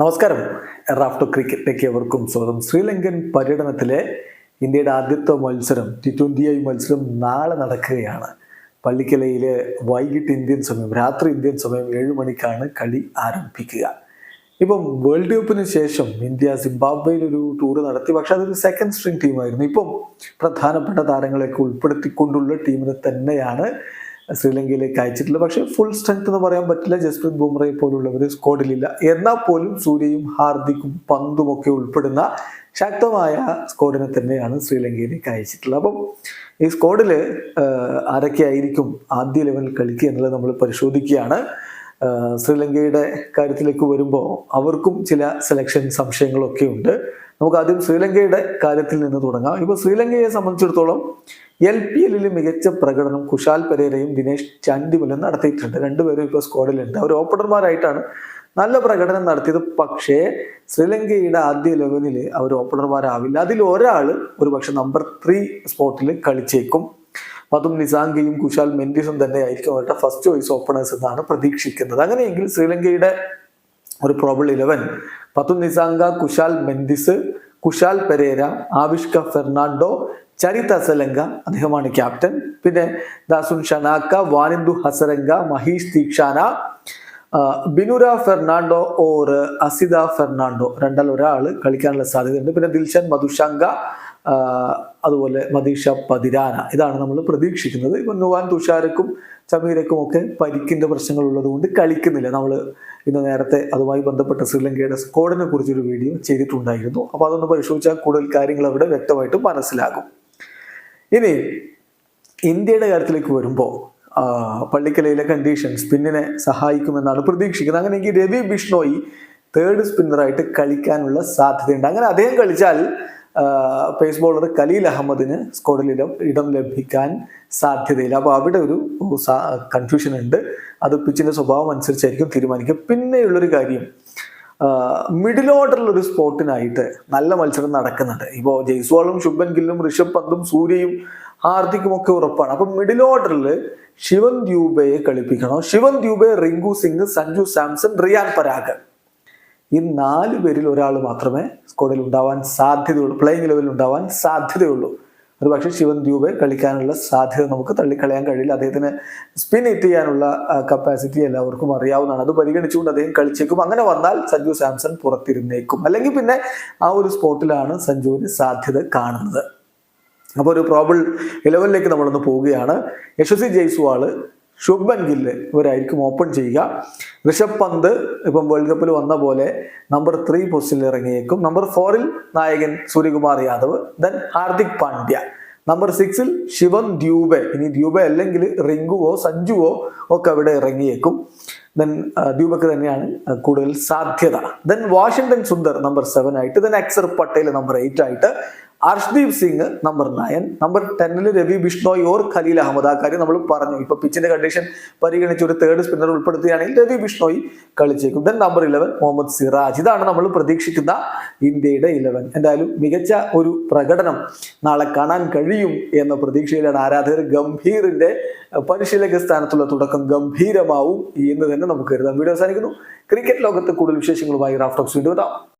നമസ്കാരം. റാഫ്റ്റോ ക്രിക്കറ്റിലേക്ക് എവർക്കും സ്വാഗതം. ശ്രീലങ്കൻ പര്യടനത്തിലെ ഇന്ത്യയുടെ ആദ്യത്തെ മത്സരം ടി ട്വന്റി ഐ മത്സരം നാളെ നടക്കുകയാണ്. പള്ളിക്കലയിൽ വൈകിട്ട് ഇന്ത്യൻ സമയം രാത്രി ഇന്ത്യൻ സമയം ഏഴ് മണിക്കാണ് കളി ആരംഭിക്കുക. ഇപ്പം വേൾഡ് കപ്പിന് ശേഷം ഇന്ത്യ സിംബാബ്വേയിൽ ഒരു ടൂർ നടത്തി പക്ഷെ അതൊരു സെക്കൻഡ് സ്ട്രിങ് ടീമായിരുന്നു ഇപ്പം പ്രധാനപ്പെട്ട താരങ്ങളെയൊക്കെ ഉൾപ്പെടുത്തിക്കൊണ്ടുള്ള ടീമിനെ തന്നെയാണ് ശ്രീലങ്കയിലേക്ക് അയച്ചിട്ടുള്ളത് പക്ഷേ ഫുൾ സ്ട്രെങ്ത് എന്ന് പറയാൻ പറ്റില്ല. ജസ്പ്രീത് ബുംറയെ പോലുള്ളവർ സ്ക്വാഡിലില്ല എന്നാൽ പോലും സൂര്യയും ഹാർദിക്കും പന്തും ഒക്കെ ഉൾപ്പെടുന്ന ശക്തമായ സ്ക്വാഡിനെ തന്നെയാണ് ശ്രീലങ്കയിലേക്ക് അയച്ചിട്ടുള്ളത്. അപ്പം ഈ സ്ക്വാഡിൽ ആരൊക്കെ ആയിരിക്കും ആദ്യ ലെവലിൽ കളിക്കുക എന്നുള്ളത് നമ്മൾ പരിശോധിക്കുകയാണ്. ശ്രീലങ്കയുടെ കാര്യത്തിലേക്ക് വരുമ്പോൾ അവർക്കും ചില സെലക്ഷൻ സംശയങ്ങളൊക്കെ ഉണ്ട് നമുക്ക് ആദ്യം ശ്രീലങ്കയുടെ കാര്യത്തിൽ നിന്ന് തുടങ്ങാം. ഇപ്പോൾ ശ്രീലങ്കയെ സംബന്ധിച്ചിടത്തോളം എൽ പി എല്ലിൽ മികച്ച പ്രകടനം കുഷാൽ പെരേരയും ദിനേശ് ചാൻഡിമലും നടത്തിയിട്ടുണ്ട്. രണ്ടുപേരും ഇപ്പോൾ സ്ക്വാഡിലുണ്ട് അവർ ഓപ്പണർമാരായിട്ടാണ് നല്ല പ്രകടനം നടത്തിയത്. പക്ഷേ ശ്രീലങ്കയുടെ ആദ്യ ലെവലിൽ അവർ ഓപ്പണർമാരാവില്ല അതിൽ ഒരാൾ ഒരു പക്ഷെ നമ്പർ ത്രീ സ്പോട്ടിൽ കളിച്ചേക്കും. അതും നിസാങ്കയും കുശാൽ മെൻഡിസും തന്നെ ആയിരിക്കും അവരുടെ ഫസ്റ്റ് ചോയ്സ് ഓപ്പണേഴ്സ് എന്നാണ് പ്രതീക്ഷിക്കുന്നത്. അങ്ങനെയെങ്കിൽ ശ്രീലങ്കയുടെ ഒരു പ്രോബിൾ ഇലവൻ പത്തു നിസാങ്ക കുശാൽ മെന്തിസ് കുശാൽ പെരേര ആവിഷ്ക ഫെർണാണ്ടോ ചരിത അസലങ്ക അദ്ദേഹമാണ് ക്യാപ്റ്റൻ. പിന്നെ ദാസുൻ ഷനാക്ക വാനിന്ദു ഹസരംഗ മഹീഷ് ദീക്ഷാന ബിനുര ഫെർണാണ്ടോ ഓർ അസിത ഫെർണാണ്ടോ. രണ്ടാൽ ഒരാൾ കളിക്കാനുള്ള സാധ്യതയുണ്ട്. പിന്നെ ദിൽഷൻ മധുഷങ്ക ആ, അതുപോലെ മദീഷ പതിരാന. ഇതാണ് നമ്മൾ പ്രതീക്ഷിക്കുന്നത്. ഇപ്പം നുവാൻ തുഷാരക്കും സമീരക്കും ഒക്കെ പരിക്കിന്റെ പ്രശ്നങ്ങൾ ഉള്ളതുകൊണ്ട് കളിക്കുന്നില്ല. നമ്മൾ ഇന്ന് നേരത്തെ അതുമായി ബന്ധപ്പെട്ട ശ്രീലങ്കയുടെ സ്കോഡിനെ കുറിച്ചൊരു വീഡിയോ ചെയ്തിട്ടുണ്ടായിരുന്നു. അപ്പോൾ അതൊന്ന് പരിശോധിച്ചാൽ കൂടുതൽ കാര്യങ്ങൾ അവിടെ വ്യക്തമായിട്ട് മനസ്സിലാകും. ഇനി ഇന്ത്യയുടെ കാര്യത്തിലേക്ക് വരുമ്പോൾ പള്ളിക്കലയിലെ കണ്ടീഷൻ സ്പിന്നിനെ സഹായിക്കുമെന്നാണ് പ്രതീക്ഷിക്കുന്നത്. അങ്ങനെയെങ്കിൽ രവി ബിഷ്ണോയി തേർഡ് സ്പിന്നറായിട്ട് കളിക്കാനുള്ള സാധ്യതയുണ്ട്. അങ്ങനെ അദ്ദേഹം കളിച്ചാൽ പേസ് ബോളർ കലീൽ അഹമ്മദിന് സ്ക്വാഡിൽ ഇടം ഇടം ലഭിക്കാൻ സാധ്യതയില്ല. അപ്പോൾ അവിടെ ഒരു കൺഫ്യൂഷൻ ഉണ്ട്. അത് പിച്ചിന്റെ സ്വഭാവം അനുസരിച്ചായിരിക്കും തീരുമാനിക്കുക. പിന്നെയുള്ളൊരു കാര്യം മിഡിൽ ഓർഡറിൽ ഒരു സ്പോട്ടിനായിട്ട് നല്ല മത്സരം നടക്കുന്നുണ്ട്. ഇപ്പോൾ ജയ്സ്വാളും ശുഭൻ ഗില്ലും ഋഷഭ് പന്തും സൂര്യയും ഹാർദിക്കും ഒക്കെ ഉറപ്പാണ്. അപ്പം മിഡിൽ ഓർഡറിൽ ശിവൻ ദ്യൂബയെ കളിപ്പിക്കണം. ശിവൻ ദ്യൂബെ റിങ്കു സിംഗ് സഞ്ജു സാംസൺ റിയാൻ പരാഗ്. ഈ നാല് പേരിൽ ഒരാൾ മാത്രമേ സ്ക്വാഡിൽ ഉണ്ടാവാൻ സാധ്യതയുള്ളൂ. പ്ലേയിങ് ലെവലിൽ ഉണ്ടാവാൻ സാധ്യതയുള്ളൂ. ഒരു പക്ഷേ ശിവൻ ദ്യൂബെ കളിക്കാനുള്ള സാധ്യത നമുക്ക് തള്ളിക്കളയാൻ കഴിയില്ല. അദ്ദേഹത്തിന് സ്പിൻ ഹിറ്റ് ചെയ്യാനുള്ള കപ്പാസിറ്റി എല്ലാവർക്കും അറിയാവുന്നതാണ്. അത് പരിഗണിച്ചുകൊണ്ട് അദ്ദേഹം കളിച്ചേക്കും. അങ്ങനെ വന്നാൽ സഞ്ജു സാംസൺ പുറത്തിരുന്നേക്കും. അല്ലെങ്കിൽ പിന്നെ ആ ഒരു സ്പോട്ടിലാണ് സഞ്ജുവിന് സാധ്യത കാണുന്നത്. അപ്പോൾ ഒരു പ്രോബിൾ ഇലവനിലേക്ക് നമ്മളൊന്ന് പോവുകയാണ്. യശസ്വി ജയ്സ്വാൾ ശുഭൻ ഗില്ല് ഇവരായിരിക്കും ഓപ്പൺ ചെയ്യുക. ഋഷഭ് പന്ത് ഇപ്പം വേൾഡ് കപ്പിൽ വന്ന പോലെ നമ്പർ ത്രീ പൊസിഷനിൽ ഇറങ്ങിയേക്കും. നമ്പർ ഫോറിൽ നായകൻ സൂര്യകുമാർ യാദവ് ദെൻ ഹാർദിക് പാണ്ഡ്യ. നമ്പർ സിക്സിൽ ശിവൻ ദ്യൂബെ ഇനി ദ്യൂബെ അല്ലെങ്കിൽ റിങ്കുവോ സഞ്ജുവോ ഒക്കെ അവിടെ ഇറങ്ങിയേക്കും. ദെൻ ദ്യൂബക്ക് തന്നെയാണ് കൂടുതൽ സാധ്യത. Then Washington Sundar number seven ആയിട്ട് then Axar Patel number eight ആയിട്ട് Arshdeep Singh number nine number ടെന്നിൽ Ravi Bishnoi or Khaleel Ahmed ആ കാര്യം നമ്മൾ പറഞ്ഞു. ഇപ്പൊ പിച്ചിന്റെ കണ്ടീഷൻ പരിഗണിച്ച് ഒരു തേർഡ് സ്പിന്നർ ഉൾപ്പെടുത്തുകയാണെങ്കിൽ Ravi Bishnoi കളിച്ചേക്കും. Then number eleven Mohammed Siraj. ഇതാണ് നമ്മൾ പ്രതീക്ഷിക്കുന്ന ഇന്ത്യയുടെ ഇലവൻ എന്തായാലും മികച്ച ഒരു പ്രകടനം നാളെ കാണാൻ കഴിയും എന്ന പ്രതീക്ഷയിലാണ് ആരാധകർ ഗംഭീറിന്റെ പരിശീലക സ്ഥാനത്തുള്ള തുടക്കം ഗംഭീരമാവും എന്ന് തന്നെ നമുക്ക് കരുതാം. വീഡിയോ അവസാനിക്കുന്നു. ക്രിക്കറ്റ് ലോകത്ത് കൂടുതൽ വിശേഷങ്ങളുമായി റാഫ്റ്റോക്സ് എത്താം.